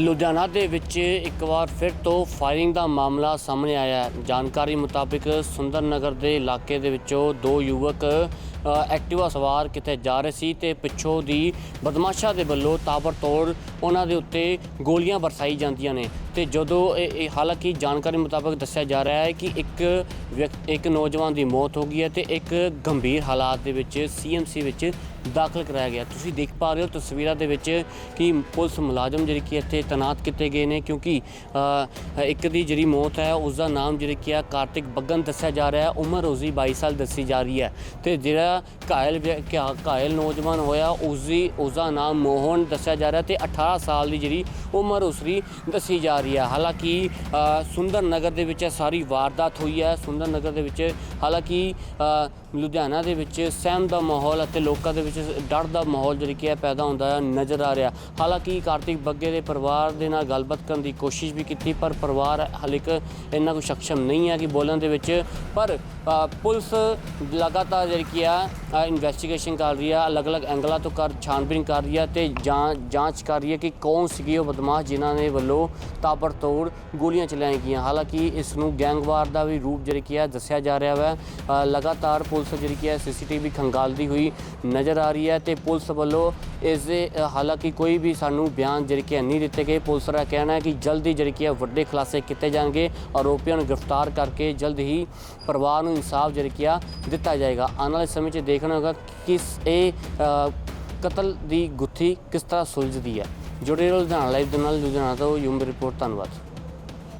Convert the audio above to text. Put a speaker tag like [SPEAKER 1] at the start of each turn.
[SPEAKER 1] ਲੁਧਿਆਣਾ ਦੇ ਵਿੱਚ ਇੱਕ ਵਾਰ ਫਿਰ ਤੋਂ ਫਾਇਰਿੰਗ ਦਾ ਮਾਮਲਾ ਸਾਹਮਣੇ ਆਇਆ ਹੈ। ਜਾਣਕਾਰੀ ਮੁਤਾਬਿਕ ਸੁੰਦਰ ਨਗਰ ਦੇ ਇਲਾਕੇ ਦੇ ਵਿੱਚੋਂ ਦੋ ਯੁਵਕ ਐਕਟਿਵਾ ਸਵਾਰ ਕਿਤੇ ਜਾ ਰਹੇ ਸੀ ਤੇ ਪਿੱਛੋਂ ਦੀ ਬਦਮਾਸ਼ਾਂ ਦੇ ਵੱਲੋਂ ਤਾਬੜਤੋੜ ਉਹਨਾਂ ਦੇ ਉੱਤੇ ਗੋਲੀਆਂ ਵਰਸਾਈ ਜਾਂਦੀਆਂ ਨੇ। ਤੇ ਜਦੋਂ ਇਹ, ਇਹ- ਹਾਲਾਂਕਿ ਜਾਣਕਾਰੀ ਮੁਤਾਬਕ ਦੱਸਿਆ ਜਾ ਰਿਹਾ ਹੈ ਕਿ ਇੱਕ ਵਿਅਕ- ਇੱਕ ਨੌਜਵਾਨ ਦੀ ਮੌਤ ਹੋ ਗਈ ਹੈ ਤੇ ਇੱਕ ਗੰਭੀਰ ਹਾਲਾਤ ਦੇ ਵਿੱਚ ਸੀਐਮਸੀ ਵਿੱਚ ਦਾਖਲ ਕਰਾਇਆ ਗਿਆ। ਤੁਸੀਂ ਦੇਖ ਪਾ ਰਹੇ ਹੋ ਤਸਵੀਰਾਂ ਦੇ ਵਿੱਚ ਕਿ ਪੁਲਿਸ ਮੁਲਾਜ਼ਮ ਜਿਹੜੇ ਕਿ ਇੱਥੇ ਤੈਨਾਤ ਕੀਤੇ ਗਏ ਨੇ ਕਿਉਂਕਿ ਇੱਕ ਦੀ ਜਿਹੜੀ ਮੌਤ ਹੈ ਉਸ ਦਾ ਨਾਮ ਜਿਹੜੀ ਕਿ ਆ ਕਾਰਤਿਕ ਬੱਗਨ ਦੱਸਿਆ ਜਾ ਰਿਹਾ ਹੈ। ਉਮਰ ਉਸਦੀ 22 ਸਾਲ ਦੱਸੀ ਜਾ ਰਹੀ ਹੈ। ਤੇ ਜਿਹੜਾ ਘਾਇਲ ਵਿਅ- ਘਾਇਲ ਨੌਜਵਾਨ ਹੋਇਆ, ਉਸਦੀ, ਉਸਦਾ ਨਾਮ ਮੋਹਨ ਦੱਸਿਆ ਜਾ ਰਿਹਾ ਤੇ 18 ਸਾਲ ਦੀ ਜਿਹੜੀ ਉਮਰ ਉਸਦੀ ਦੱਸੀ ਜਾ ਰਹੀ ਹੈ। ਹਾਲਾਂਕਿ ਸੁੰਦਰ ਨਗਰ ਦੇ ਵਿੱਚ ਸਾਰੀ ਵਾਰਦਾਤ ਹੋਈ ਹੈ। ਸੁੰਦਰ ਨਗਰ ਦੇ ਵਿੱਚ, ਹਾਲਾਂਕਿ ਲੁਧਿਆਣਾ ਦੇ ਵਿੱਚ ਸਹਿਮ ਦਾ ਮਾਹੌਲ ਅਤੇ ਲੋਕਾਂ ਦੇ ਵਿੱਚ ਡਰ ਦਾ ਮਾਹੌਲ ਜਿਹੜੀ ਕਿ ਪੈਦਾ ਹੁੰਦਾ ਨਜ਼ਰ ਆ ਰਿਹਾ। ਹਾਲਾਂਕਿ, ਕਾਰਤਿਕ ਬੱਗੇ ਦੇ ਪਰਿਵਾਰ ਦੇ ਨਾਲ ਗੱਲਬਾਤ ਕਰਨ ਦੀ ਕੋਸ਼ਿਸ਼ ਵੀ ਕੀਤੀ, ਪਰ ਪਰਿਵਾਰ ਹਾਲੇ ਕ ਇੰਨਾ ਕੁ ਸક્ષਮ ਨਹੀਂ ਹੈ ਕਿ ਬੋਲਣ ਦੇ ਵਿੱਚ। ਪਰ ਪੁਲਿਸ ਲਗਾਤਾਰ ਜਿਹੜੀ ਕਿ ਆ ਇਨਵੈਸਟੀਗੇਸ਼ਨ ਕਰ ਰਹੀ ਹੈ ਅਲੱਗ-ਅਲੱਗ ਐਂਗਲਾਂ ਤੋਂ ਕਰ ਛਾਣਬੀਨ ਕਰ ਰਹੀ ਹੈ ਤੇ ਜਾਂਚ ਕਰ ਰਹੀ ਹੈ ਕਿ ਕੌਣ ਸੀਗੇ ਉਹ ਬਦਮਾਸ਼ ਜਿਨ੍ਹਾਂ ਨੇ ਵੱਲੋਂ ਤਾਬੜਤੋੜ ਗੋਲੀਆਂ ਚਲਾਈਆਂ ਗਈਆਂ। ਹਾਲਾਂਕਿ ਇਸ ਨੂੰ ਗੈਂਗਵਾਰ ਦਾ ਵੀ ਰੂਪ ਜਿਹੜੀ ਕੀ ਹੈ, ਦੱਸਿਆ ਜਾ ਰਿਹਾ ਹੈ ਲਗਾਤਾਰ ਪੁਲਿਸ ਜਿਹੜੀ ਕੀ ਹੈ, ਸੀਸੀਟੀਵੀ ਖੰਗਾਲਦੀ ਹੋਈ ਨਜ਼ਰ ਆ ਰਹੀ ਹੈ ਤੇ ਪੁਲਿਸ ਵੱਲੋਂ ਇਸ ਦੇ ਹਾਲਾਂਕਿ ਕੋਈ ਵੀ ਸਾਨੂੰ ਬਿਆਨ ਜਿਹੜੇ ਕਿ ਨਹੀਂ ਦਿੱਤੇ ਗਏ। ਪੁਲਿਸ ਦਾ ਕਹਿਣਾ ਹੈ ਕਿ ਜਲਦੀ ਜਿਹੜੇ ਕੀ ਹੈ, ਵੱਡੇ ਖੁਲਾਸੇ ਕੀਤੇ ਜਾਣਗੇ। ਆਰੋਪੀਆਂ ਨੂੰ ਗ੍ਰਿਫਤਾਰ ਕਰਕੇ ਜਲਦ ਹੀ ਪਰਿਵਾਰ ਨੂੰ ਇਨਸਾਫ ਜਿਹੜੀ ਕੀ ਆ, ਦਿੱਤਾ ਜਾਏਗਾ। ਆਉਣ ਵਾਲੇ ਸਮੇਂ 'ਚ ਦੇਖਣਾ ਹੋਗਾ ਕਿਸ ਇਹ ਕਤਲ ਦੀ ਗੁੱਥੀ ਕਿਸ ਤਰ੍ਹਾਂ ਸੁਲਝਦੀ ਹੈ। ਜੁੜੇ ਰਹੋ ਲੁਧਿਆਣਾ ਲਾਈਵ ਦੇ ਨਾਲ ਲੁਧਿਆਣਾ ਤੋਂ ਯੂਮ ਰਿਪੋਰਟ ਧੰਨਵਾਦ।